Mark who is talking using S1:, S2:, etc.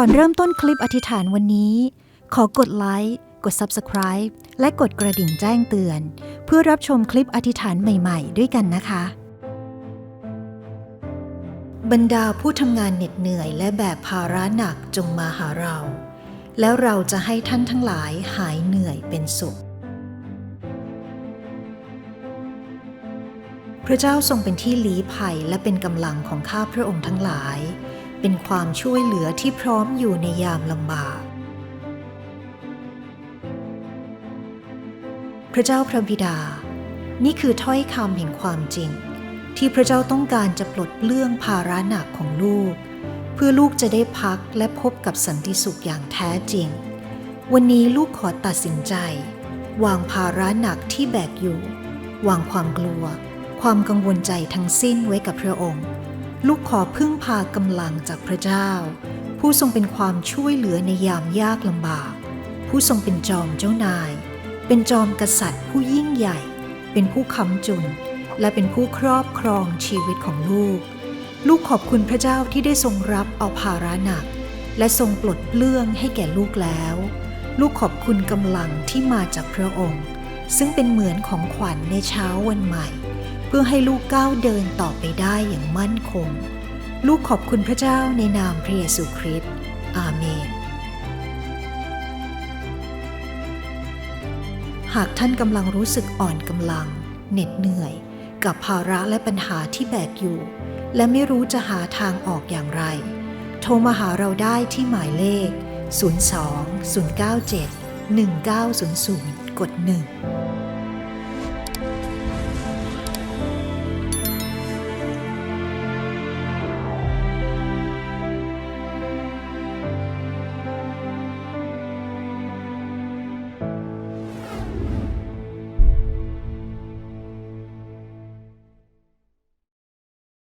S1: ก่อนเริ่มต้นคลิปอธิษฐานวันนี้ ขอกดไลค์กด Subscribe และกดกระดิ่งแจ้งเตือน เพื่อรับชมคลิปอธิษฐานใหม่ๆ ด้วยกันนะคะ บรรดาผู้ทำงานเหน็ดเหนื่อยและแบกภาระหนักจงมาหาเรา แล้วเราจะให้ท่านทั้งหลายหายเหนื่อยเป็นสุข พระเจ้าทรงเป็นที่ลี้ภัยและเป็นกำลังของข้าพระองค์ทั้งหลาย เป็นความช่วยเหลือที่พร้อมอยู่ในยามลำบาก พระเจ้าพระบิดา นี่คือถ้อยคำแห่งความจริง ที่พระเจ้าต้องการจะปลดเปลื้องภาระหนักของลูก เพื่อลูกจะได้พักและพบกับสันติสุขอย่างแท้จริง วันนี้ลูกขอตัดสินใจ วางภาระหนักที่แบกอยู่ วางความกลัว ความกังวลใจทั้งสิ้นไว้กับพระองค์ ลูกขอพึ่งพากำลังจากพระเจ้า ผู้ทรงเป็นความช่วยเหลือในยามยากลำบาก ผู้ทรงเป็นจอมเจ้านาย เป็นจอมกษัตริย์ผู้ยิ่งใหญ่ เป็นผู้ค้ำจุน และเป็นผู้ครอบครองชีวิตของลูก ลูกขอบคุณพระเจ้าที่ได้ทรงรับเอาภาระหนัก และทรงปลดเปลื้องให้แก่ลูกแล้ว ลูกขอบคุณกำลังที่มาจากพระองค์ ซึ่งเป็นเหมือนของขวัญในเช้าวันใหม่ เพื่อให้ลูกก้าวเดินต่อไปได้อย่างมั่นคง ลูกขอบคุณพระเจ้าในนามพระเยซูคริสต์อาเมน หากท่านกำลังรู้สึกอ่อนกำลัง เหน็ดเหนื่อย กับภาระและปัญหาที่แบกอยู่ และไม่รู้จะหาทางออกอย่างไร โทรมาหาเราได้ที่หมายเลข 02 097 1900 กด 1